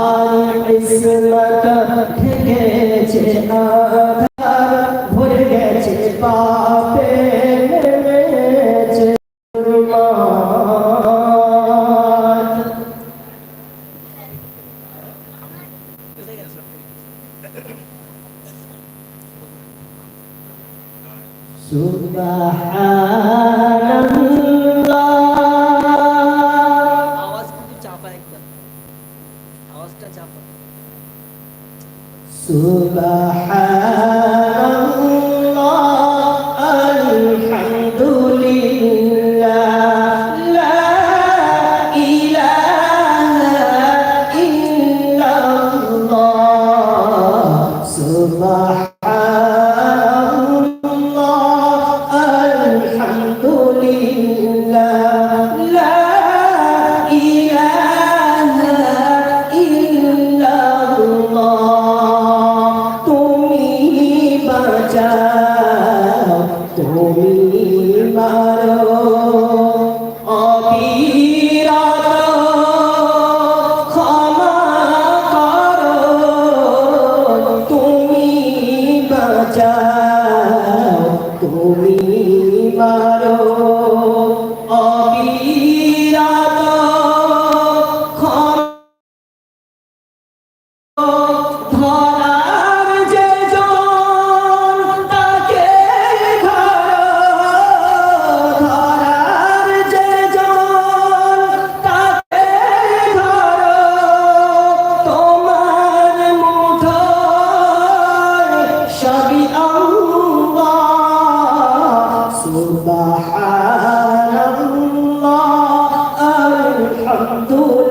আর ইসমত থেকেছে আধার গেছে পাপে নেমেছে সুবহানাল্লাহ তুমি মারো অবিরত ক্ষমা করো তুমি বাঁচাও।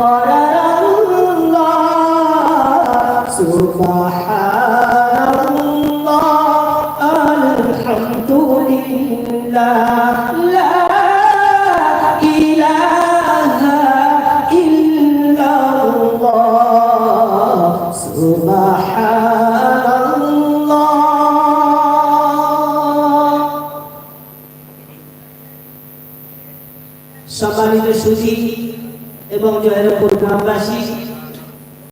বুঝার করার সুবহানাল্লাহ আলহামদুলিল্লাহ লা ইলাহা ইল্লাল্লাহ সুবহানাল্লাহ সম্মানিত সুধী এবং জয়রপুর গ্রামবাসী